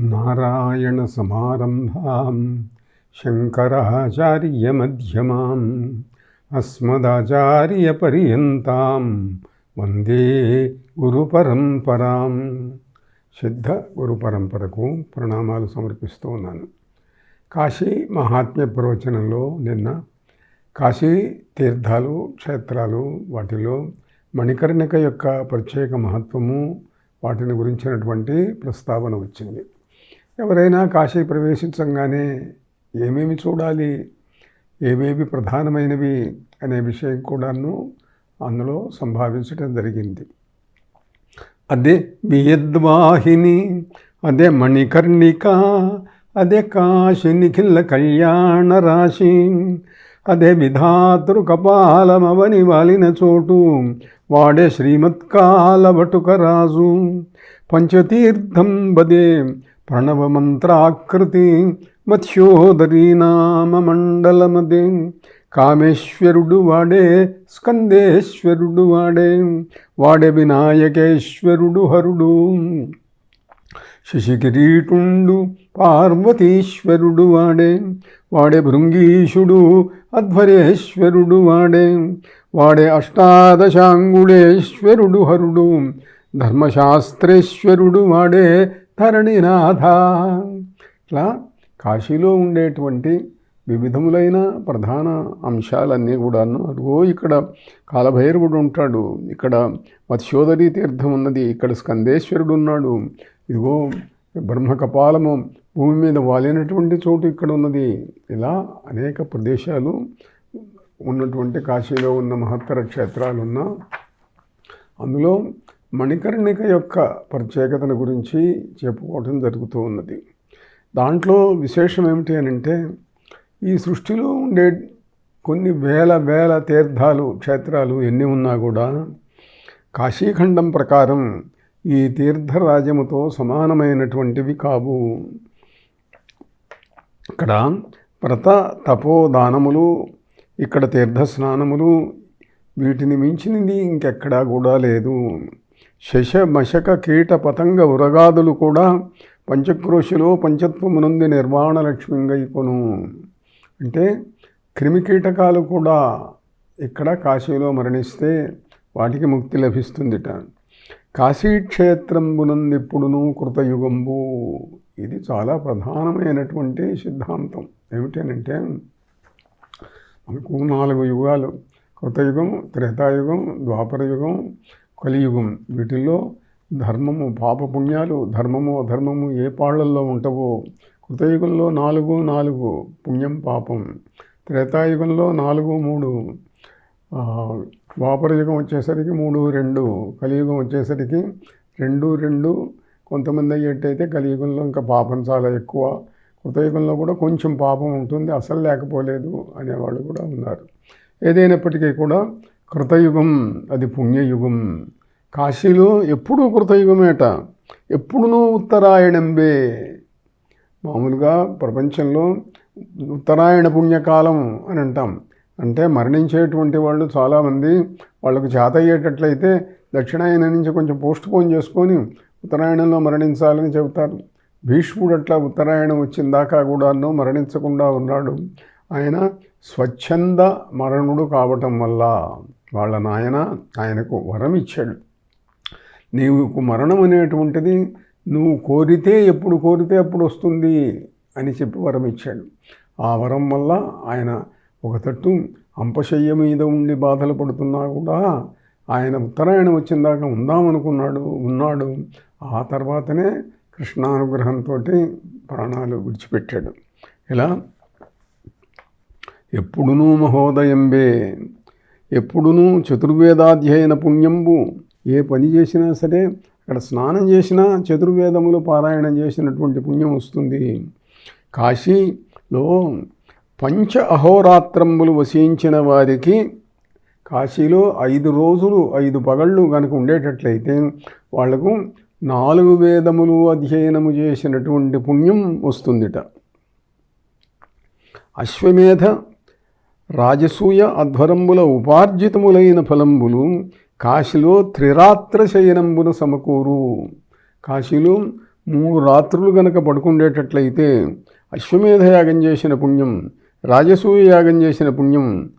नारायणसमारम्भां शङ्कराचार्यमध्यमाम् अस्मदाचार्यपर्यन्तां వందే గురుపరంపరాం సిద్ధ గురు పరంపరకు ప్రణామాలు సమర్పిస్తూ ఉన్నాను కాశీ మహాత్మ్య ప్రవచనంలో నిన్న కాశీ తీర్థాలు క్షేత్రాలు వాటిలో మణికర్ణిక యొక్క ప్రత్యేక మహత్వము వాటిని గురించినటువంటి ప్రస్తావన వచ్చింది. ఎవరైనా కాశీ ప్రవేశించగానే ఏమేమి చూడాలి ఏవేవి ప్రధానమైనవి అనే విషయం కూడాను అందులో సంభావించడం జరిగింది. అదే బియద్వాహిని అదే మణికర్ణిక అదే కాశి నిఖిల కళ్యాణ రాశి అదే విధాతృ కపాలమవని వాలిన చోటు వాడే శ్రీమత్కాల వటుకరాజు పంచతీర్థం బదే ప్రణవమంత్రాకృతి మత్స్యోదరీ నామ కామేశ్వరుడు వాడే స్కందేశ్వరుడు వాడే వాడే వినాయకేశ్వరుడు హరుడు. శశికిరీటుండు పార్వతీశ్వరుడు వాడే వాడే భృంగీషుడు అధ్వరేశ్వరుడు వాడే వాడే అష్టాదశాంగుడేశ్వరుడు హరుడు. ధర్మశాస్త్రేశ్వరుడు వాడే ధరణినాథ ఇట్లా కాశీలో ఉండేటువంటి వివిధములైన ప్రధాన అంశాలన్నీ కూడాను అదిగో ఇక్కడ కాలభైరవుడు ఉంటాడు. ఇక్కడ మత్స్యోదరి తీర్థం ఉన్నది. ఇక్కడ స్కందేశ్వరుడు ఉన్నాడు. ఇదిగో బ్రహ్మకపాలము భూమి మీద వాలినటువంటి చోటు ఇక్కడ ఉన్నది. ఇలా అనేక ప్రదేశాలు ఉన్నటువంటి కాశీలో ఉన్న మహత్తర క్షేత్రాలు ఉన్న అందులో మణికర్ణిక యొక్క ప్రత్యేకతను గురించి చెప్పుకోవటం జరుగుతూ ఉన్నది. దాంట్లో విశేషం ఏమిటి అని అంటే ఈ సృష్టిలో ఉండే కొన్ని వేల వేల తీర్థాలు క్షేత్రాలు ఎన్ని ఉన్నా కూడా కాశీఖండం ప్రకారం ఈ తీర్థరాజ్యముతో సమానమైనటువంటివి కావు. ఇక్కడ వ్రత తపోదానములు ఇక్కడ తీర్థస్నానములు వీటిని మించినది ఇంకెక్కడా కూడా లేదు. శశ మశక కీట పతంగ ఉరగాదులు కూడా పంచక్రోశిలో పంచత్వమునంది నిర్వాణ లక్ష్మింగైకొను అంటే క్రిమికీటకాలు కూడా ఇక్కడ కాశీలో మరణిస్తే వాటికి ముక్తి లభిస్తుందిట. కాశీక్షేత్రంబునందిప్పుడును కృతయుగంబు. ఇది చాలా ప్రధానమైనటువంటి సిద్ధాంతం. ఏమిటనంటే మనకు నాలుగు యుగాలు. కృతయుగం త్రేతాయుగం ద్వాపరయుగం కలియుగం. వీటిల్లో ధర్మము పాపపుణ్యాలు ధర్మము అధర్మము ఏ పాళ్ళల్లో ఉంటావో? కృతయుగంలో నాలుగు నాలుగు పుణ్యం పాపం. త్రేతాయుగంలో నాలుగు మూడు. వాపరయుగం వచ్చేసరికి మూడు రెండు. కలియుగం వచ్చేసరికి రెండు రెండు. కొంతమంది అయ్యేటైతే కలియుగంలో ఇంకా పాపం చాలా ఎక్కువ. కృతయుగంలో కూడా కొంచెం పాపం ఉంటుంది అసలు లేకపోలేదు అనేవాళ్ళు కూడా ఉన్నారు. ఏదైనప్పటికీ కూడా కృతయుగం అది పుణ్యయుగం. కాశీలో ఎప్పుడూ కృతయుగమేట ఎప్పుడునూ ఉత్తరాయణంబే. మామూలుగా ప్రపంచంలో ఉత్తరాయణ పుణ్యకాలం అని అంటాం. అంటే మరణించేటువంటి వాళ్ళు చాలామంది వాళ్ళకు చేత అయ్యేటట్లయితే దక్షిణాయన నుంచి కొంచెం పోస్ట్ పోన్ చేసుకొని ఉత్తరాయణంలో మరణించాలని చెబుతారు. భీష్ముడు అట్లా ఉత్తరాయణం వచ్చిందాకా కూడా కూడాను మరణించకుండా ఉన్నాడు. ఆయన స్వచ్ఛంద మరణుడు కావటం వల్ల. వాళ్ళ నాయన ఆయనకు వరం ఇచ్చాడు. నీకు మరణం అనేటువంటిది నువ్వు కోరితే ఎప్పుడు కోరితే అప్పుడు వస్తుంది అని చెప్పి వరం ఇచ్చాడు. ఆ వరం వల్ల ఆయన ఒక తట్టు అంపశయ్య మీద ఉండి బాధలు పడుతున్నా కూడా ఆయన ఉత్తరాయణం వచ్చిన దాకా ఉందామనుకున్నాడు ఉన్నాడు. ఆ తర్వాతనే కృష్ణానుగ్రహంతో ప్రాణాలు విడిచిపెట్టాడు. ఇలా ఎప్పుడునూ మహోదయంబే ఎప్పుడునూ చతుర్వేదాధ్యయన పుణ్యంబు ఏ పని చేసినా సరే అక్కడ స్నానం చేసినా చతుర్వేదములు పారాయణం చేసినటువంటి పుణ్యం వస్తుంది. కాశీలో పంచ అహోరాత్రంబులు వసించిన వారికి కాశీలో ఐదు రోజులు ఐదు పగళ్ళు కనుక ఉండేటట్లయితే వాళ్ళకు నాలుగు వేదములు అధ్యయనము చేసినటువంటి పుణ్యం వస్తుందిట. అశ్వమేధ రాజసూయ అధ్వరంబుల ఉపార్జితములైన ఫలంబులు కాశీలో త్రిరాత్ర శయనంబున సమకూరు. కాశీలో మూడు రాత్రులు గనక పడుకుండేటట్లయితే అశ్వమేధ యాగం చేసిన పుణ్యం రాజసూయ యాగం చేసిన పుణ్యం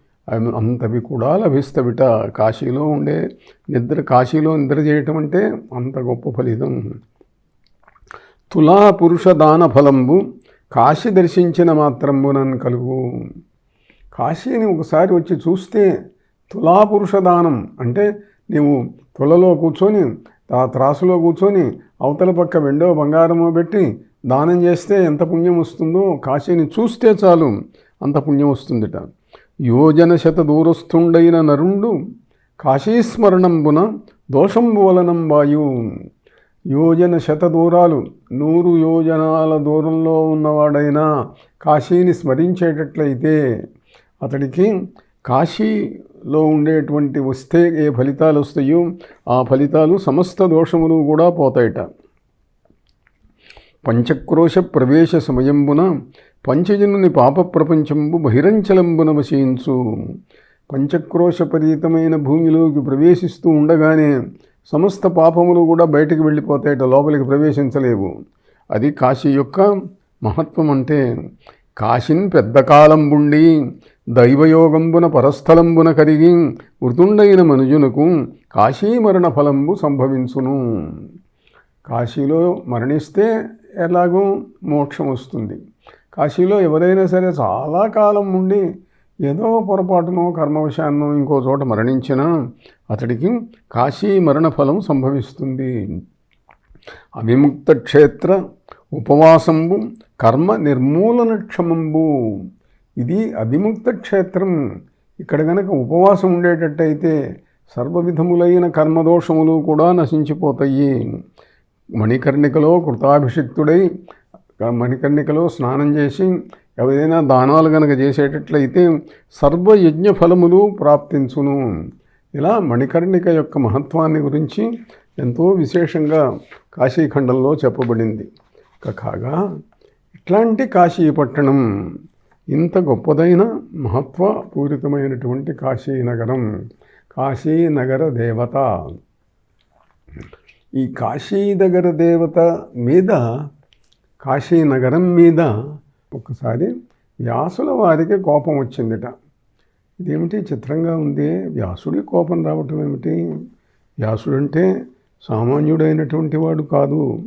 అంతవి కూడా లభిస్తవిట. కాశీలో ఉండే నిద్ర కాశీలో నిద్ర చేయటం అంటే అంత గొప్ప ఫలితం. తులా పురుష దాన ఫలంబు కాశీ దర్శించిన మాత్రంబునన్ కలుగు. కాశీని ఒకసారి వచ్చి చూస్తే తులా పురుష దానం అంటే నీవు తులలో కూర్చొని ఆ త్రాసులో కూర్చొని అవతల పక్క వెండో బంగారమో పెట్టి దానం చేస్తే ఎంత పుణ్యం వస్తుందో కాశీని చూస్తే చాలు అంత పుణ్యం వస్తుందిట. యోజన శత దూరస్థుండైన నరుండు కాశీస్మరణంబున దోషంబు వలనం వాయు. యోజన శత దూరాలు నూరు యోజనాల దూరంలో ఉన్నవాడైనా కాశీని స్మరించేటట్లయితే అతడికి కాశీలో ఉండేటువంటి వస్తే ఏ ఫలితాలు వస్తాయో ఆ ఫలితాలు సమస్త దోషములు కూడా పోతాయట. పంచక్రోశ ప్రవేశ సమయంబున పంచజనుని పాప ప్రపంచంబు బహిరంచలంబున వశయించు పంచక్రోశపరీతమైన భూమిలోకి ప్రవేశిస్తూ ఉండగానే సమస్త పాపములు కూడా బయటికి వెళ్ళిపోతాయట లోపలికి ప్రవేశించలేవు. అది కాశీ యొక్క మహత్వం అంటే కాశీని పెద్ద కాలంబుండి దైవయోగంబున పరస్థలంబున కరిగి మృతుండైన మనుజునకు కాశీ మరణ ఫలంబు సంభవించును. కాశీలో మరణిస్తే ఎలాగో మోక్షం వస్తుంది. కాశీలో ఎవరైనా సరే చాలా కాలం ఉండి ఏదో పొరపాటునో కర్మవశాన్నో ఇంకో చోట మరణించినా అతడికి కాశీ మరణ ఫలం సంభవిస్తుంది. అవిముక్త క్షేత్ర ఉపవాసంబు కర్మ నిర్మూలన క్షమంబు. ఇది అవిముక్త క్షేత్రం. ఇక్కడ గనక ఉపవాసం ఉండేటట్టయితే సర్వవిధములైన కర్మదోషములు కూడా నశించిపోతాయి. మణికర్ణికలో కృతాభిషిక్తుడై మణికర్ణికలో స్నానం చేసి ఏదైనా దానాలు గనక చేసేటట్లయితే సర్వయజ్ఞ ఫలములు ప్రాప్తించును. ఇలా మణికర్ణిక యొక్క మహత్వాన్ని గురించి ఎంతో విశేషంగా కాశీఖండంలో చెప్పబడింది. కాగా ఇట్లాంటి కాశీ పట్టణం ఇంత గొప్పదైన మహత్వపూరితమైనటువంటి కాశీనగరం కాశీనగర దేవత. ఈ కాశీనగర దేవత మీద కాశీనగరం మీద ఒకసారి వ్యాసుల వారికి కోపం వచ్చిందిట. ఇదేమిటి చిత్రంగా ఉంది? వ్యాసుడి కోపం రావటం ఏమిటి? వ్యాసుడంటే సామాన్యుడైనటువంటి వాడు కాదు.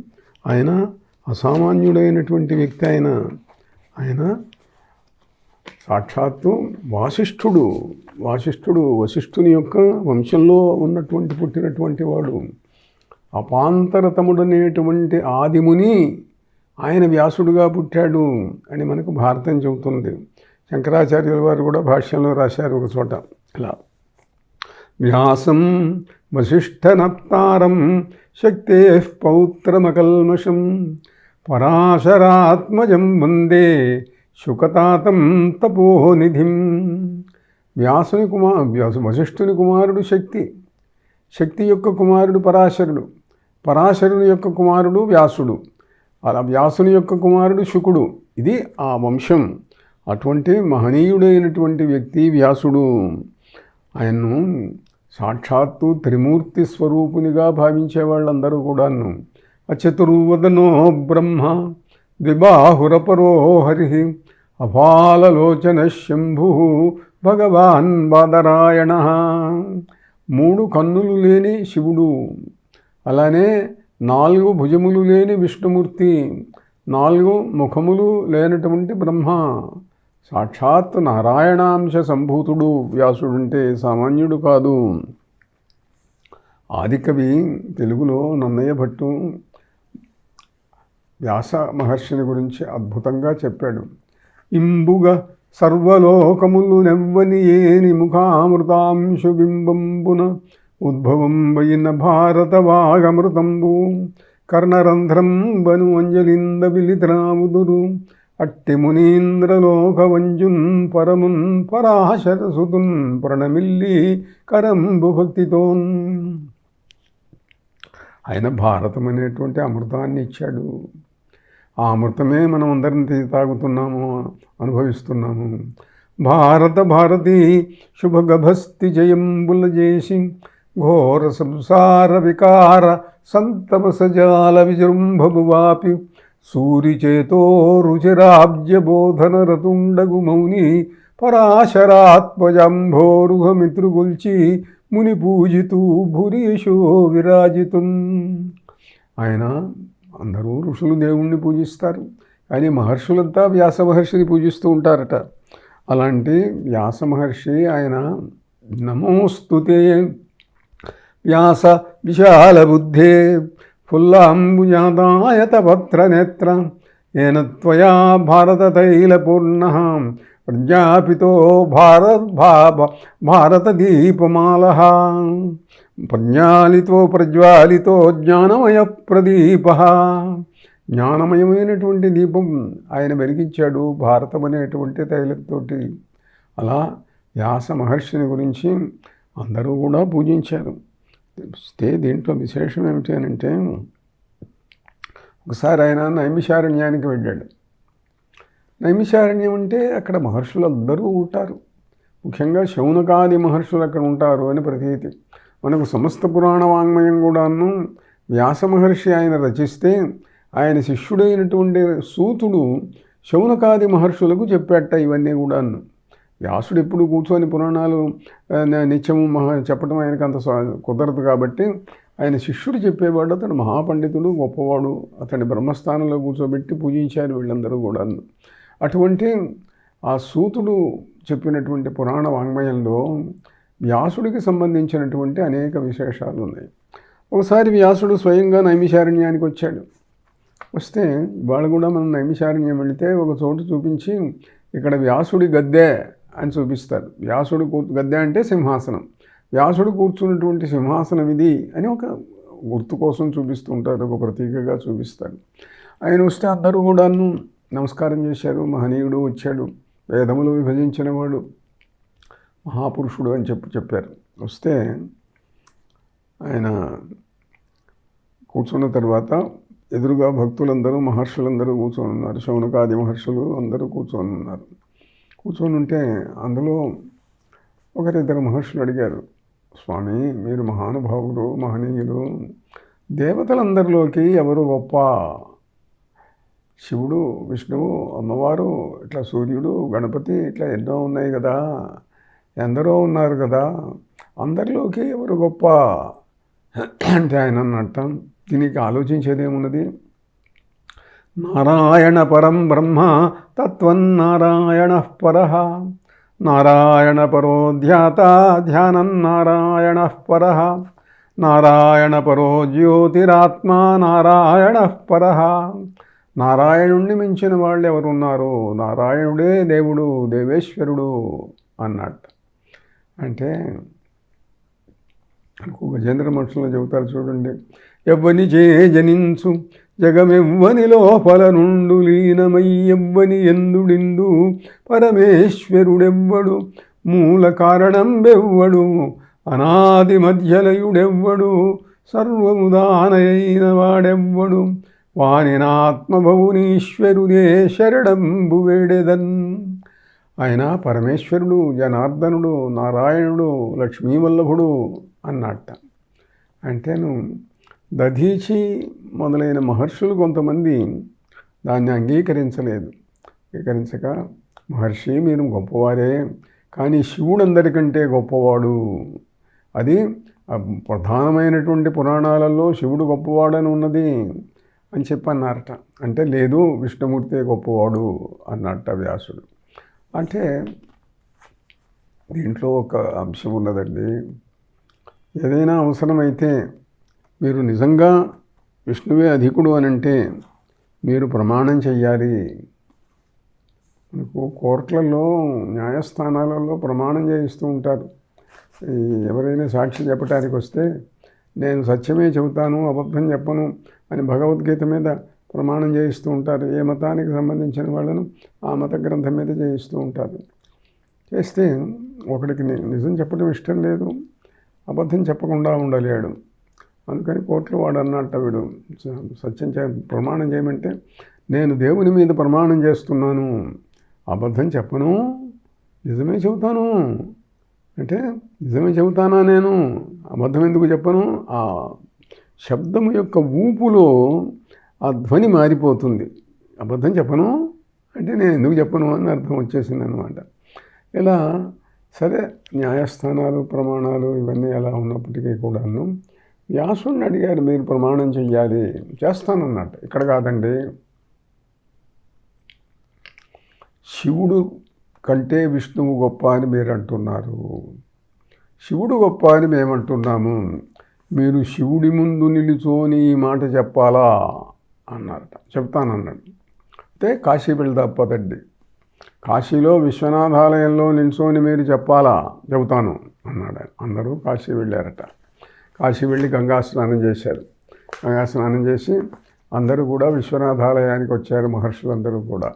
ఆయన అసామాన్యుడైనటువంటి వ్యక్తి ఆయన. ఆయన సాక్షాత్తు వాసిష్ఠుడు వాసిష్ఠుడు వశిష్ఠుని యొక్క వంశంలో ఉన్నటువంటి పుట్టినటువంటి వాడు. అపాంతరతముడనేటువంటి ఆదిముని ఆయన వ్యాసుడుగా పుట్టాడు అని మనకు భారతం చెబుతుంది. శంకరాచార్యుల వారు కూడా భాష్యంలో రాశారు ఒక చోట. ఇలా వ్యాసం వశిష్ఠనప్తారం శక్తే పౌత్రమకల్మషం పరాశరాత్మజం వందే శుకతాతం తపోనిధిం వ్యాసుని కుమార్ వ్యాసు వశిష్ఠుని కుమారుడు శక్తి. శక్తి యొక్క కుమారుడు పరాశరుడు. పరాశరుని యొక్క కుమారుడు వ్యాసుడు. అలా వ్యాసుని యొక్క కుమారుడు శుకుడు. ఇది ఆ వంశం. అటువంటి మహనీయుడైనటువంటి వ్యక్తి వ్యాసుడు. ఆయన్ను సాక్షాత్తు త్రిమూర్తి స్వరూపునిగా భావించే వాళ్ళందరూ కూడాను. అచతుర్వదనో బ్రహ్మ. ద్విబాహురపరో హరి. అపాలలోచన శంభు భగవాన్ బాదరాయణ. మూడు కన్నులు లేని శివుడు అలానే నాలుగు భుజములు లేని విష్ణుమూర్తి నాలుగు ముఖములు లేనటువంటి బ్రహ్మ. సాక్షాత్ నారాయణాంశ సంభూతుడు వ్యాసుడంటే సామాన్యుడు కాదు. ఆదికవి తెలుగులో నన్నయ్య భట్టు వ్యాస మహర్షిని గురించి అద్భుతంగా చెప్పాడు. ఇంబుగ సర్వలోకములు నెవ్వని ఏని ముఖామృతాంశు బింబంబున ఉద్భవం వైన భారత వాగమృతంబు కర్ణరంధ్రం బను అంజలింద విలిత్రాముదురు. అట్టి మునీంద్రలోకవంజున్ పరముం పరమున్ పరాశరసుతున్ ప్రణమిల్లి కరంబు భక్తితోన్. ఆయన భారతం అనేటువంటి అమృతాన్ని ఇచ్చాడు ఆ అమృతమే మనం అందరం తాగుతున్నాము అనుభవిస్తున్నాము. భారత భారతి శుభగభస్తి జయంబుల ఘోర సంసార వికార సంతమసజాల విజృంభమువాపి సూరిచేతో రుచిరాబ్జబోధన రతుండగు మౌని పరాశరాత్మజంభోరుహమిత్రుగొల్చి ముని పూజితూ భురీషో విరాజితున్. ఆయన అందరూ ఋషులు దేవుణ్ణి పూజిస్తారు. కానీ మహర్షులంతా వ్యాస మహర్షిని పూజిస్తూ ఉంటారట. అలాంటి వ్యాస మహర్షి ఆయన నమోస్తుతే వ్యాస విశాల బుద్ధే ఫుల్లాంబుజాదాయత భద్రనేత్ర ఏన త్వయా భారతతైలపూర్ణ ప్రజాపితో భారత్ భారతదీపమాల. ప్రజ్ఞాలితో ప్రజ్వాలితో జ్ఞానమయ ప్రదీప. జ్ఞానమయమైనటువంటి దీపం ఆయన వెలిగించాడు భారతం అనేటువంటి తైలంతోటి. అలా వ్యాస మహర్షిని గురించి అందరూ కూడా పూజించారు. వస్తే దీంట్లో విశేషం ఏమిటి అని అంటే ఒకసారి ఆయన నైమిషారణ్యానికి వెళ్ళాడు. నైమిషారణ్యం అంటే అక్కడ మహర్షులు అందరూ ఉంటారు. ముఖ్యంగా శౌనకాది మహర్షులు అక్కడ ఉంటారు అని ప్రతీతి. మనకు సమస్త పురాణ వాంగ్మయం కూడాను వ్యాస మహర్షి ఆయన రచిస్తే ఆయన శిష్యుడైనటువంటి సూతుడు శౌనకాది మహర్షులకు చెప్పేట ఇవన్నీ కూడాను. వ్యాసుడు ఎప్పుడు కూర్చొని పురాణాలు నిత్యము మహా చెప్పడం ఆయనకు అంత కుదరదు కాబట్టి ఆయన శిష్యుడు చెప్పేవాడు అతడు మహాపండితుడు గొప్పవాడు అతని బ్రహ్మస్థానంలో కూర్చోబెట్టి పూజించారు వీళ్ళందరూ కూడాను. అటువంటి ఆ సూతుడు చెప్పినటువంటి పురాణ వాంగ్మయంలో వ్యాసుడికి సంబంధించినటువంటి అనేక విశేషాలు ఉన్నాయి ఒకసారి వ్యాసుడు స్వయంగా నైమిషారణ్యానికి వచ్చాడు. వస్తే వాళ్ళు కూడా మనం నైమిషారణ్యం వెళితే ఒక చోటు చూపించి ఇక్కడ వ్యాసుడి గద్దె అని చూపిస్తారు. వ్యాసుడు కూ గద్దె అంటే సింహాసనం. వ్యాసుడు కూర్చున్నటువంటి సింహాసనం ఇది అని ఒక గుర్తు కోసం చూపిస్తూ ఉంటారు. ఒక ప్రతీకగా చూపిస్తారు. ఆయన వస్తే అందరూ కూడాను నమస్కారం చేశారు. మహనీయుడు వచ్చాడు. వేదములు విభజించిన వాడు. మహాపురుషుడు అని చెప్పి చెప్పారు. వస్తే ఆయన కూర్చున్న తర్వాత ఎదురుగా భక్తులందరూ మహర్షులందరూ కూర్చొని ఉన్నారు. శౌనకాది మహర్షులు అందరూ కూర్చొని ఉన్నారు. కూర్చొని ఉంటే అందులో ఒకరిద్దరు మహర్షులు అడిగారు స్వామి మీరు మహానుభావులు మహనీయులు దేవతలందరిలోకి ఎవరు గొప్ప? శివుడు విష్ణువు అమ్మవారు ఇట్లా సూర్యుడు గణపతి ఇట్లా ఎన్నో ఉన్నాయి కదా. ఎందరో ఉన్నారు కదా అందరిలోకి ఎవరు గొప్ప? అంటే ఆయన అన్నట్ట దీనికి ఆలోచించేదేమున్నది? నారాయణ పరం బ్రహ్మ తత్వన్నారాయణ పర. నారాయణ పరో ధ్యాత ధ్యానం నారాయణ పర. నారాయణ పరో జ్యోతిరాత్మా నారాయణ పర. నారాయణుణ్ణి మించిన వాళ్ళు ఎవరున్నారు నారాయణుడే దేవుడు దేవేశ్వరుడు అన్నట్టు. అంటే గజేంద్ర మనుషులను చెబుతారు చూడండి. ఎవ్వని చే జనించు జగమెవ్వని లోపల నుండు లీనమై ఎవ్వని ఎందుడిందు పరమేశ్వరుడెవ్వడు మూల కారణం బెవ్వడు అనాది మధ్యలయుడెవ్వడు సర్వముదానయైన వాడెవ్వడు వానినాత్మభవునీశ్వరుడే శరణంబు వేడెదన్. ఆయన పరమేశ్వరుడు జనార్దనుడు నారాయణుడు లక్ష్మీవల్లభుడు అన్నట్ట అంటేను దధీచి మొదలైన మహర్షులు కొంతమంది దాన్ని అంగీకరించలేదు. అంగీకరించక మహర్షి మీరు గొప్పవారే కానీ శివుడు అందరికంటే గొప్పవాడు. అది ప్రధానమైనటువంటి పురాణాలలో శివుడు గొప్పవాడని ఉన్నది అని చెప్పి అన్నారట అంటే లేదు విష్ణుమూర్తే గొప్పవాడు అన్నట్ట వ్యాసుడు. అంటే దీంట్లో ఒక అంశం ఉన్నదండి. ఏదైనా అవసరమైతే మీరు నిజంగా విష్ణువే అధికుడు అని అంటే మీరు ప్రమాణం చెయ్యాలి. మనకు కోర్టులలో న్యాయస్థానాలలో ప్రమాణం చేయిస్తూ ఉంటారు. ఎవరైనా సాక్షి చెప్పడానికి వస్తే నేను సత్యమే చెబుతాను అబద్ధం చెప్పను అని భగవద్గీత మీద ప్రమాణం చేయిస్తూ ఉంటారు. ఏ మతానికి సంబంధించిన వాళ్ళను ఆ మత గ్రంథం మీద చేయిస్తూ ఉంటారు. చేస్తే ఒకడికి నిజం చెప్పడం ఇష్టం లేదు. అబద్ధం చెప్పకుండా ఉండలేడు. అందుకని కోర్టులో వాడు అన్నట్ట వీడు స- సత్యం చే ప్రమాణం చేయమంటే నేను దేవుని మీద ప్రమాణం చేస్తున్నాను. అబద్ధం చెప్పను. నిజమే చెబుతాను. అంటే నిజమే చెబుతానా నేను? అబద్ధం ఎందుకు చెప్పను? ఆ శబ్దము యొక్క ఊపులో ఆ ధ్వని మారిపోతుంది. అబద్ధం చెప్పను అంటే నేను ఎందుకు చెప్పను అని అర్థం వచ్చేసింది అనమాట ఇలా సరే న్యాయస్థానాలు ప్రమాణాలు ఇవన్నీ ఎలా ఉన్నప్పటికీ కూడాను వ్యాసుడిని అడిగారు మీరు ప్రమాణం చెయ్యాలి చేస్తానన్నట్టు ఇక్కడ కాదండి. శివుడు కంటే విష్ణువు గొప్ప అని మీరు అంటున్నారు శివుడు గొప్ప అని మేమంటున్నాము. మీరు శివుడి ముందు నిలుచోని ఈ మాట చెప్పాలా? అన్నారట. చెప్తానన్నాడు. అయితే కాశీ వెళ్ళి పదండి కాశీలో విశ్వనాథాలయంలో నిల్చొని మీరు చెప్పాలా? చెబుతాను అన్నాడు అందరూ కాశీ వెళ్ళారట. కాశీ వెళ్ళి గంగా స్నానం చేశారు. గంగా స్నానం చేసి అందరూ కూడా విశ్వనాథాలయానికి వచ్చారు మహర్షులందరూ కూడా.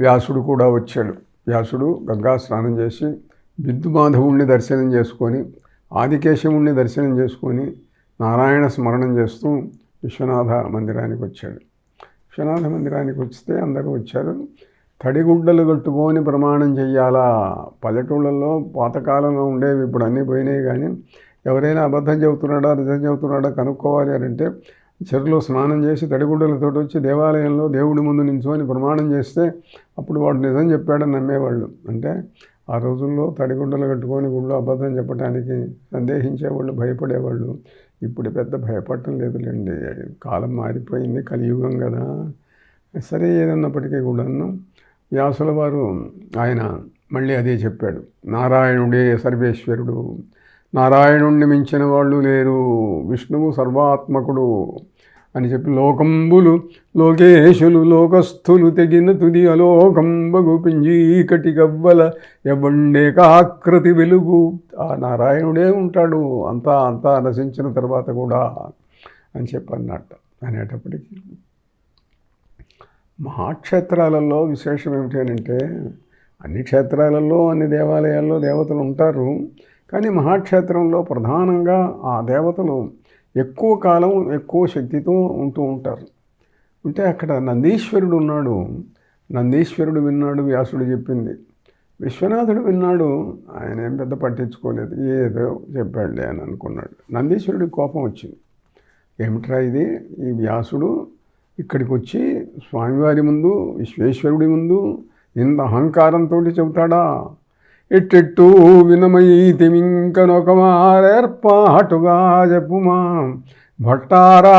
వ్యాసుడు కూడా వచ్చాడు. వ్యాసుడు గంగా స్నానం చేసి బిందుమాధవుణ్ణి దర్శనం చేసుకొని ఆదికేశవుణ్ణి దర్శనం చేసుకొని నారాయణ స్మరణం చేస్తూ విశ్వనాథ మందిరానికి వచ్చాడు. విశ్వనాథ మందిరానికి వస్తే అందరూ వచ్చారు. తడిగుడ్డలు కట్టుకొని ప్రమాణం చెయ్యాలా? పల్లెటూళ్ళల్లో పాతకాలంలో ఉండేవి ఇప్పుడు అన్నీ పోయినాయి కానీ ఎవరైనా అబద్ధం చెబుతున్నాడా నిజం చెబుతున్నాడా కనుక్కోవాలి అని అంటే చెరువులో స్నానం చేసి తడిగుడ్డలతో వచ్చి దేవాలయంలో దేవుడి ముందు నించుకొని ప్రమాణం చేస్తే అప్పుడు వాడు నిజం చెప్పాడని నమ్మేవాళ్ళు. అంటే ఆ రోజుల్లో తడిగుండలు కట్టుకొని గుళ్ళు అబద్ధం చెప్పడానికి సందేహించేవాళ్ళు భయపడేవాళ్ళు. ఇప్పుడు పెద్ద భయపడటం లేదులేండి. కాలం మారిపోయింది కలియుగం కదా. సరే ఏదన్నప్పటికీ కూడాను వ్యాసుల వారు ఆయన మళ్ళీ అదే చెప్పాడు. నారాయణుడే సర్వేశ్వరుడు. నారాయణుణ్ణి మించిన వాళ్ళు లేరు. విష్ణువు సర్వాత్మకుడు. అని చెప్పి లోకంబులు లోకేశులు లోకస్థులు తెగిన తుది అలోకంబగు పింజీకటి గవ్వల ఎవ్వండే కాకృతి వెలుగు. ఆ నారాయణుడే ఉంటాడు అంతా అంతా నశించిన తర్వాత కూడా అని చెప్పి అన్నట్టు అనేటప్పటికీ. మహాక్షేత్రాలలో విశేషం ఏమిటి అని అంటే అన్ని క్షేత్రాలలో అన్ని దేవాలయాల్లో దేవతలు ఉంటారు కానీ మహాక్షేత్రంలో ప్రధానంగా ఆ దేవతలు ఎక్కువ కాలం ఎక్కువ శక్తితో ఉంటూ ఉంటారు. ఉంటే అక్కడ నందీశ్వరుడు ఉన్నాడు. నందీశ్వరుడు విన్నాడు వ్యాసుడు చెప్పింది. విశ్వనాథుడు విన్నాడు. ఆయన ఏం పెద్ద పట్టించుకోలేదు. ఏదో చెప్పాడులే అని అనుకున్నాడు. నందీశ్వరుడికి కోపం వచ్చింది. ఏమిట్రా ఇది? ఈ వ్యాసుడు ఇక్కడికి వచ్చి స్వామివారి ముందు విశ్వేశ్వరుడి ముందు ఇంత అహంకారంతో చెబుతాడా? ఇట్టిట్టు వినమైతిమింకనొక మారేర్పాటుగా చెప్పుమా? భట్టారా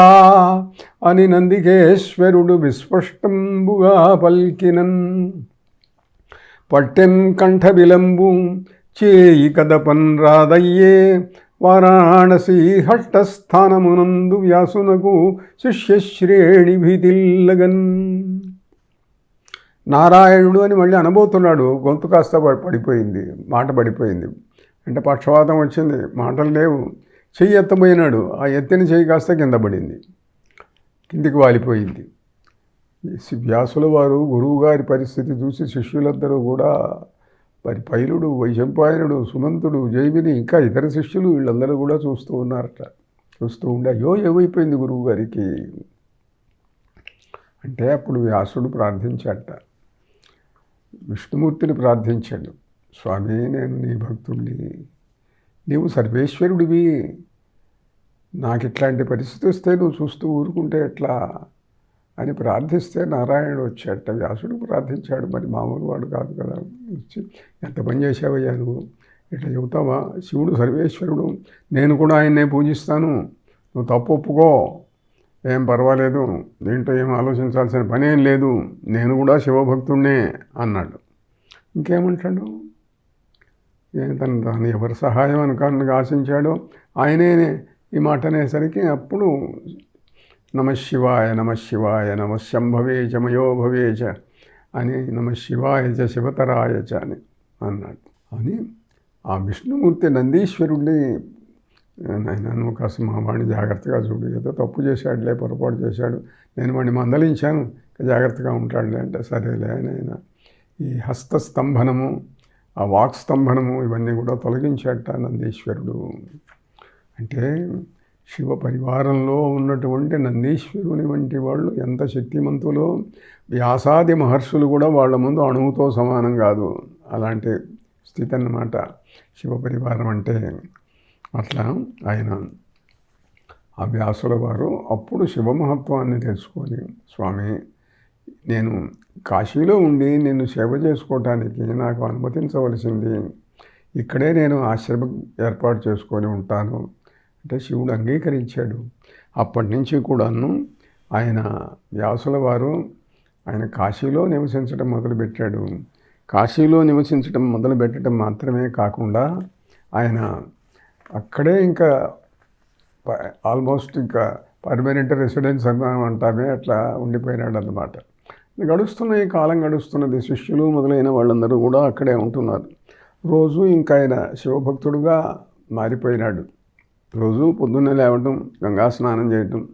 అని నందికేశ్వరుడు విస్పష్టంబుగా పల్కినన్. పట్టెన్ కంఠ విలంబు చేయి కదపన్ రాదయ్యే వారాణసి హట్టస్థానమునందు వ్యాసునకు శిష్యశ్రేణి భీతిల్లగన్. నారాయణుడు అని మళ్ళీ అనబోతున్నాడు. గొంతు కాస్త పడిపోయింది. మాట పడిపోయింది. అంటే పక్షవాతం వచ్చింది. మాటలు లేవు. చెయ్యి ఎత్తబోయినాడు. ఆ ఎత్తిన చెయ్యి కాస్త కింద పడింది. కిందికి వాలిపోయింది. వ్యాసుల వారు గురువుగారి పరిస్థితి చూసి శిష్యులందరూ కూడా మరి పైలుడు వైశంపాయనుడు సుమంతుడు జైమిని ఇంకా ఇతర శిష్యులు వీళ్ళందరూ కూడా చూస్తూ ఉన్నారట. చూస్తూ ఉండే అయ్యో ఏమైపోయింది గురువు గారికి? అంటే అప్పుడు వ్యాసుడు ప్రార్థించాట విష్ణుమూర్తిని ప్రార్థించాడు. స్వామి నేను నీ భక్తుడిని నీవు సర్వేశ్వరుడివి. నాకు ఇట్లాంటి పరిస్థితి వస్తే నువ్వు చూస్తూ ఊరుకుంటే ఎట్లా? అని ప్రార్థిస్తే నారాయణుడు వచ్చాట వ్యాసుడు ప్రార్థించాడు. మరి మామూలు వాడు కాదు కదా. వచ్చి ఎంత పని చేసావయ్యా నువ్వు? ఇట్లా చెబుతావా? శివుడు సర్వేశ్వరుడు. నేను కూడా ఆయన్నే పూజిస్తాను. నువ్వు తప్పు ఒప్పుకో. ఏం పర్వాలేదు దీంట్లో ఏం ఆలోచించాల్సిన పని ఏం లేదు నేను కూడా శివభక్తుడినే అన్నాడు. ఇంకేమంటాడు? ఏ తను తాను ఎవరి సహాయం అనుకానికి ఆశించాడో ఆయనే ఈ మాట అనేసరికి అప్పుడు నమశివాయ నమశివాయ నమ శంభవే చ మయో భవే చ అని నమశివాయ చ శివతరాయ చ అని అన్నాడు. అని ఆ విష్ణుమూర్తి నందీశ్వరుడిని నాయన నువ్వు కాస్త మా వాడిని జాగ్రత్తగా చూడు. ఏదో తప్పు చేశాడులే పొరపాటు చేశాడు. నేను వాడిని మందలించాను జాగ్రత్తగా ఉంటాడులే అంటే సరేలే అని ఆయన ఈ హస్తస్తంభనము ఆ వాక్ స్తంభనము ఇవన్నీ కూడా తొలగించాట నందీశ్వరుడు. అంటే శివ పరివారంలో ఉన్నటువంటి నందీశ్వరుని వంటి వాళ్ళు ఎంత శక్తిమంతులో వ్యాసాది మహర్షులు కూడా వాళ్ళ ముందు అణువుతో సమానం కాదు. అలాంటి స్థితి అన్నమాట. శివ పరివారం అంటే అట్లా ఆయన ఆ వ్యాసుల వారు అప్పుడు శివమహత్వాన్ని తెలుసుకొని స్వామి నేను కాశీలో ఉండి నిన్ను సేవ చేసుకోవటానికి నాకు అనుమతించవలసింది. ఇక్కడే నేను ఆశ్రమం ఏర్పాటు చేసుకొని ఉంటాను. అంటే శివుడు అంగీకరించాడు. అప్పటి నుంచి కూడాను ఆయన వ్యాసుల వారు ఆయన కాశీలో నివసించడం మొదలుపెట్టాడు. కాశీలో నివసించడం మొదలుపెట్టడం మాత్రమే కాకుండా ఆయన అక్కడే ఇంకా ఆల్మోస్ట్ ఇంకా పర్మనెంట్ రెసిడెన్స్ అన్నాం అంటామే అట్లా ఉండిపోయినాడు అన్నమాట గడుస్తున్న ఈ కాలం గడుస్తున్నది శిష్యులు మొదలైన వాళ్ళందరూ కూడా అక్కడే ఉంటున్నారు. రోజు ఇంకా ఆయన శివభక్తుడుగా మారిపోయినాడు. రోజు పొద్దున్నే లేవటం గంగా స్నానం చేయటం.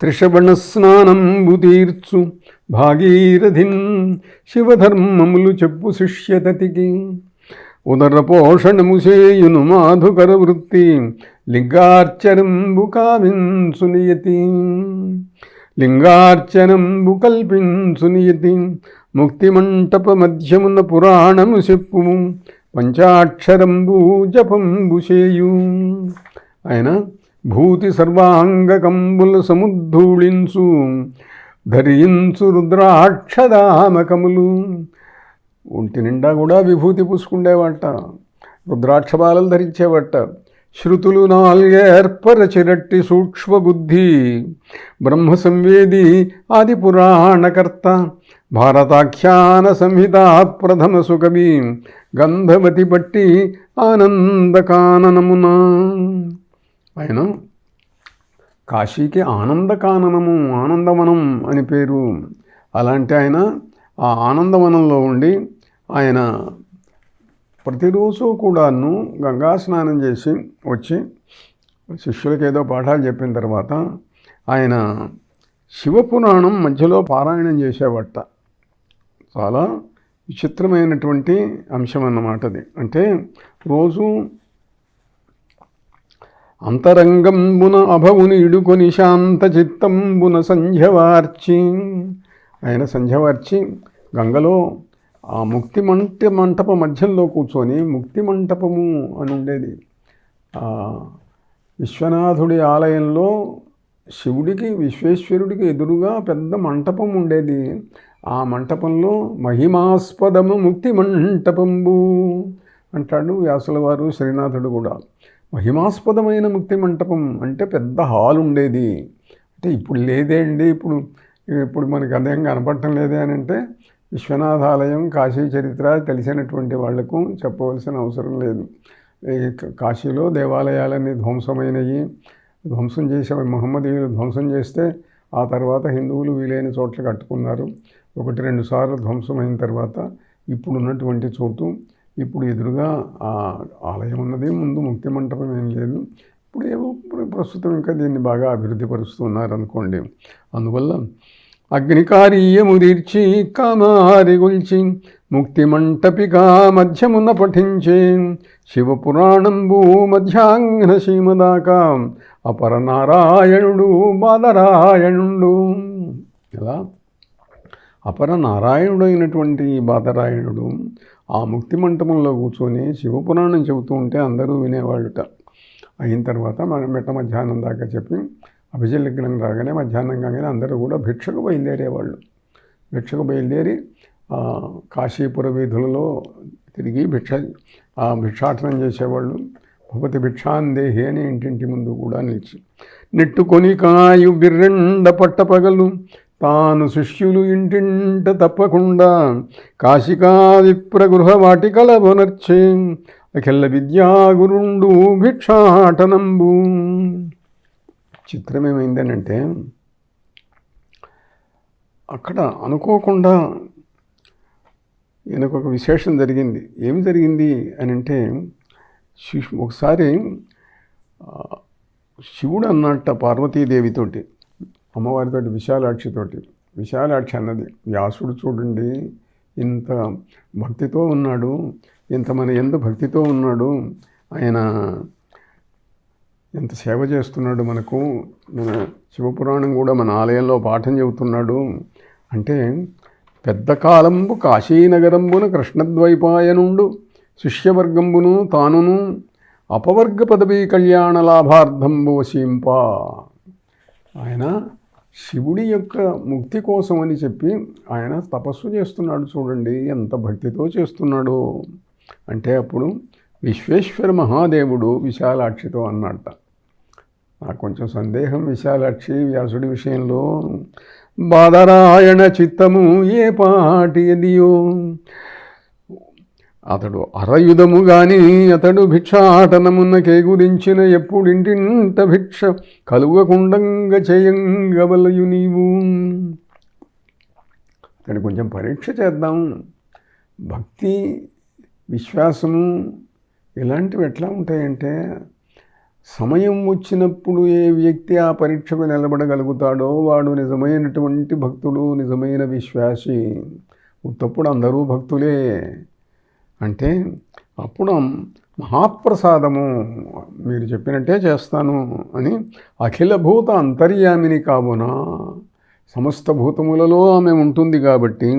త్రిషవణ స్నానంబు తీర్చు భాగీరథిన్ శివధర్మములు చెప్పు శిష్యతతికి. ఉదర పోషణము మాధుకర వృత్తి లింగార్చనంబు కావించు లింగార్చనంబు కల్పించునియతి ముక్తి మంటప మధ్యమున పురాణము చెప్పుము పంచాక్షరంబు జపంబు చేయు ఆయన భూతి సర్వాంగకంబుల సముద్ధూళించు ధరించు రుద్రాక్షదామకములు ఒంటి నిండా కూడా విభూతి పూసుకుండేవాట. రుద్రాక్షబాలలు ధరించేవాట. శృతులు నాల్గేర్పరచిరట్టి సూక్ష్మబుద్ధి. బ్రహ్మ సంవేది ఆది పురాణకర్త. భారతాఖ్యాన సంహిత ప్రథమ సుకవి గంధవతి పట్టి ఆనందకాననమున ఆయన కాశీకి ఆనందకాననము ఆనందవనం అని పేరు. అలాంటి ఆయన ఆ ఆనందవనంలో ఉండి ఆయన ప్రతిరోజు కూడాను గంగా స్నానం చేసి వచ్చి శిష్యులకి ఏదో పాఠాలు చెప్పిన తర్వాత ఆయన శివపురాణం మధ్యలో పారాయణం చేసేవట. చాలా విచిత్రమైనటువంటి అంశం అన్నమాట అది. అంటే రోజు అంతరంగంబున అభవుని ఇడుకొని శాంత చిత్తంబున సంధ్యవార్చి ఆయన సంధ్యవార్చి గంగలో ఆ ముక్తి మంట మంటప మధ్యంలో కూర్చొని ముక్తి మంటపము అని ఉండేది. విశ్వనాథుడి ఆలయంలో శివుడికి విశ్వేశ్వరుడికి ఎదురుగా పెద్ద మంటపం ఉండేది. ఆ మంటపంలో మహిమాస్పదము ముక్తి మంటపంబు అంటాడు వ్యాసుల వారు శ్రీనాథుడు కూడా. మహిమాస్పదమైన ముక్తి మంటపం అంటే పెద్ద హాల్ ఉండేది. అంటే ఇప్పుడు లేదే అండి ఇప్పుడు ఇప్పుడు మనకి అదేం కనపడటం లేదే అని అంటే విశ్వనాథాలయం కాశీ చరిత్ర తెలిసినటువంటి వాళ్ళకు చెప్పవలసిన అవసరం లేదు. ఈ కాశీలో దేవాలయాలన్నీ ధ్వంసమైనవి ధ్వంసం చేసే మహమ్మదీయులు ధ్వంసం చేస్తే ఆ తర్వాత హిందువులు వీలైన చోట్ల కట్టుకున్నారు. ఒకటి రెండు సార్లు ధ్వంసమైన తర్వాత ఇప్పుడు ఉన్నటువంటి చోటు. ఇప్పుడు ఎదురుగా ఆ ఆలయం ఉన్నది. ముందు ముక్తి మంటపం ఏం లేదు. ఇప్పుడు ఏవో ప్రస్తుతం ఇంకా దీన్ని బాగా అభివృద్ధి పరుస్తున్నారు అనుకోండి. అందువల్ల అగ్నికార్యము కామారిగుల్చి కామారి ముక్తి మంటపికా మధ్యమున పఠించే శివపురాణంబు మధ్యాంగన సీమదాకా అపరనారాయణుడు బాలరాయణుడు ఎలా? అపర నారాయణుడైనటువంటి బాదరాయణుడు ఆ ముక్తి మంటపంలో కూర్చొని శివపురాణం చెబుతూ ఉంటే అందరూ వినేవాళ్ళుట. అయిన తర్వాత మనం మిట్ట మధ్యాహ్నం దాకా చెప్పి అభిజలిగ్నం రాగానే మధ్యాహ్నం కాగానే అందరూ కూడా భిక్షకు బయలుదేరేవాళ్ళు. భిక్షకు బయలుదేరి కాశీపుర వీధులలో తిరిగి భిక్ష భిక్షాటనం చేసేవాళ్ళు. భూపతి భిక్షాందేహి అని ఇంటింటి ముందు కూడా నిలిచి. నెట్టుకొని కాయు బిర్రెండ పట్టపగలు తాను శిష్యులు ఇంటింట తప్పకుండా కాశికాదిప్ర గృహ వాటికల బొనర్చే అఖిల విద్యాగురుండు భిక్షాటనంబు. చిత్రం ఏమైందనంటే అక్కడ అనుకోకుండా ఈయనకు ఒక విశేషం జరిగింది. ఏమి జరిగింది అని అంటే ఒకసారి శివుడు అన్నట్ట పార్వతీదేవితోటి అమ్మవారితోటి విశాలాక్షితోటి విశాలాక్షి అన్నది వ్యాసుడు చూడండి ఇంత భక్తితో ఉన్నాడు ఇంత మన ఎంత భక్తితో ఉన్నాడు ఆయన ఎంత సేవ చేస్తున్నాడు మనకు? మన శివపురాణం కూడా మన ఆలయంలో పాఠం చెబుతున్నాడు. అంటే పెద్ద కాలంబు కాశీనగరంబున కృష్ణద్వైపాయనుండు శిష్యవర్గంబును తానును అపవర్గ పదవీ కళ్యాణ లాభార్థంబు వశింప. ఆయన శివుడి యొక్క ముక్తి కోసం అని చెప్పి ఆయన తపస్సు చేస్తున్నాడు చూడండి ఎంత భక్తితో చేస్తున్నాడు. అంటే అప్పుడు విశ్వేశ్వర మహాదేవుడు విశాలాక్షితో అన్నట్ట నాకు కొంచెం సందేహం విశాలాక్షి వ్యాసుడి విషయంలో బాదరాయణ చిత్తము ఏ పాటి ఎదియో? అతడు అరయుధము గాని అతడు భిక్షాటనమున్న గురించిన ఎప్పుడింటింట భిక్ష కలుగకుండంగ చేయంగవలయు నీవు? అతడు కొంచెం పరీక్ష చేద్దాం. భక్తి విశ్వాసము ఇలాంటివి ఎట్లా ఉంటాయంటే సమయం వచ్చినప్పుడు ఏ వ్యక్తి ఆ పరీక్షకు నిలబడగలుగుతాడో వాడు నిజమైనటువంటి భక్తుడు నిజమైన విశ్వాసి. ఉత్తప్పుడు అందరూ భక్తులే. అంటే అప్పుడు మహాప్రసాదము మీరు చెప్పినట్టే చేస్తాను అని అఖిల భూత అంతర్యామిని కావున సమస్త భూతములలో ఆమె ఉంటుంది కాబట్టి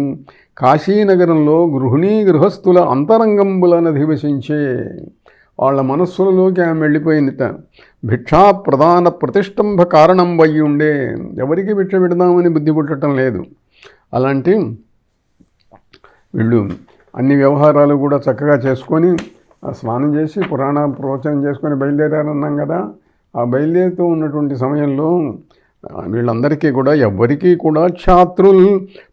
కాశీనగరంలో గృహిణీ గృహస్థుల అంతరంగంబులను అధివసించే వాళ్ళ మనస్సులలోకి ఆమె వెళ్ళిపోయిందిట. భిక్షా ప్రధాన ప్రతిష్టంభ కారణం వయ్యి ఉండే ఎవరికి భిక్ష పెడదామని బుద్ధి పుట్టడం లేదు. అలాంటి వీళ్ళు అన్ని వ్యవహారాలు కూడా చక్కగా చేసుకొని స్నానం చేసి పురాణ ప్రవచనం చేసుకొని బయలుదేరారన్నాం కదా. ఆ బయలుదేరుతూ ఉన్నటువంటి సమయంలో వీళ్ళందరికీ కూడా ఎవ్వరికీ కూడా ఛాత్రుల్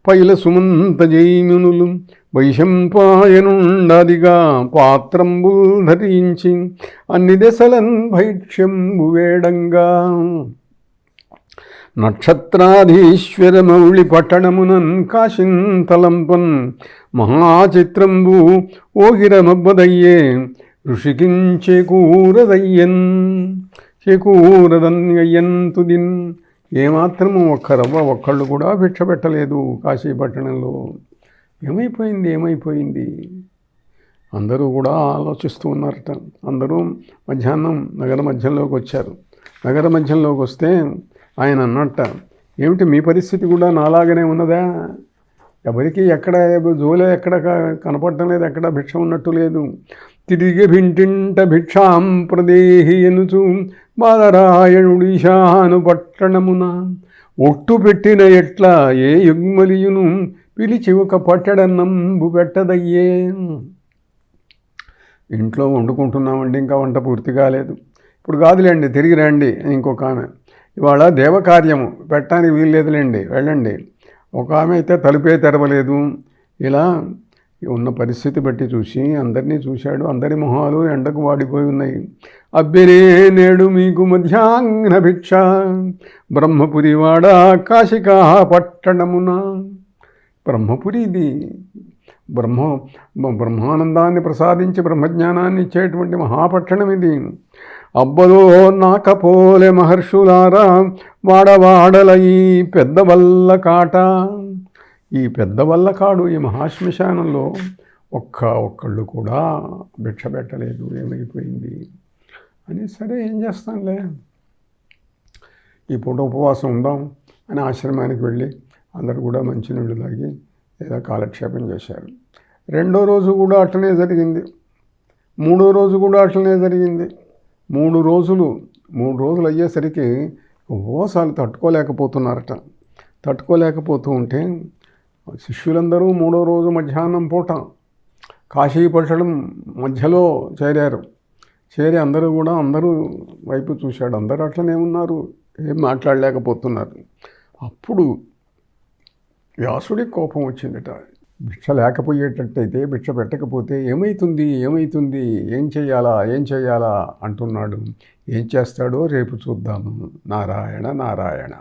పైల సుమంత జైమునులు వైశంపాయనుండదిగా పాత్రంబు ధరించి అన్ని దశలన్ భైక్ష్యంబు వేడంగా నక్షత్రాధీశ్వరమౌళి పట్టణమునన్ కాశింతలంపన్ మహాచిత్రంబు ఓగిరమబ్బదయ్యే ఋషికించేకూరదయ్యన్ చేకూరదన్ అయ్యన్ తుదిన్ ఏమాత్రము ఒక్క రవ్వ ఒక్కళ్ళు కూడా భిక్ష పెట్టలేదు కాశీ పట్టణంలో ఏమైపోయింది ఏమైపోయింది? అందరూ కూడా ఆలోచిస్తూ ఉన్నారట. అందరూ మధ్యాహ్నం నగర మధ్యంలోకి వచ్చారు. నగర మధ్యంలోకి వస్తే ఆయన అన్నట్ట ఏమిటి మీ పరిస్థితి కూడా నాలాగనే ఉన్నదా? ఎవరికి ఎక్కడ జోలే ఎక్కడ కనపడటం లేదు ఎక్కడ భిక్ష ఉన్నట్టు లేదు. తిరిగి భింటింట భిక్షాం ప్రదేహి ఎనుచు బాలరాయణుడిశాను పట్టణమున. ఒట్టు పెట్టిన ఎట్లా ఏ యుగ్మలియును పిలిచి ఒక పట్టడన్నంబు పెట్టదయ్యే ఇంట్లో వండుకుంటున్నామండి ఇంకా వంట పూర్తి కాలేదు. ఇప్పుడు కాదులేండి తిరిగి రండి ఇంకొక ఆమె. ఇవాళ దేవకార్యము పెట్టడానికి వీల్లేదులేండి వెళ్ళండి. ఒక ఆమె అయితే తలుపే తెరవలేదు. ఇలా ఉన్న పరిస్థితి బట్టి చూసి అందరినీ చూశాడు అందరి మొహాలు ఎండకు వాడిపోయి ఉన్నాయి. అబ్బిరే నేడు మీకు మధ్యాహ్న భిక్ష బ్రహ్మపురివాడ కాశికా పట్టణమున. బ్రహ్మపురి ఇది. బ్రహ్మ బ్రహ్మానందాన్ని ప్రసాదించి బ్రహ్మజ్ఞానాన్ని ఇచ్చేటువంటి మహాపట్టణం ఇది. అబ్బలో నాకపోలే మహర్షులారా వాడవాడల ఈ పెద్ద కాట. ఈ పెద్ద వల్ల కాడు ఈ మహాశ్మశానంలో ఒక్క ఒక్కళ్ళు కూడా భిక్ష పెట్టలేదు ఏమైపోయింది? అని సరే ఏం చేస్తానులే? ఈ పూట ఉపవాసం ఉందాం అని ఆశ్రమానికి వెళ్ళి అందరు కూడా మంచినీళ్ళు తాగి లేదా కాలక్షేపం చేశారు. రెండో రోజు కూడా అట్లనే జరిగింది. మూడో రోజు కూడా అట్లనే జరిగింది. మూడు రోజులు మూడు రోజులు అయ్యేసరికి ఉపవాసాలు తట్టుకోలేకపోతున్నారట. తట్టుకోలేకపోతూ ఉంటే శిష్యులందరూ మూడో రోజు మధ్యాహ్నం పూట కాశీ పట్టణం మధ్యలో చేరారు. చేరి అందరూ కూడా అందరూ వైపు చూశాడు అందరూ అట్లనే ఉన్నారు. ఏం మాట్లాడలేకపోతున్నారు. అప్పుడు వ్యాసుడికి కోపం వచ్చిందట. భిక్ష లేకపోయేటట్టయితే భిక్ష పెట్టకపోతే ఏమవుతుంది ఏమవుతుంది ఏం చేయాలా ఏం చేయాలా అంటున్నాడు. ఏం చేస్తాడో రేపు చూద్దాము. నారాయణ నారాయణ.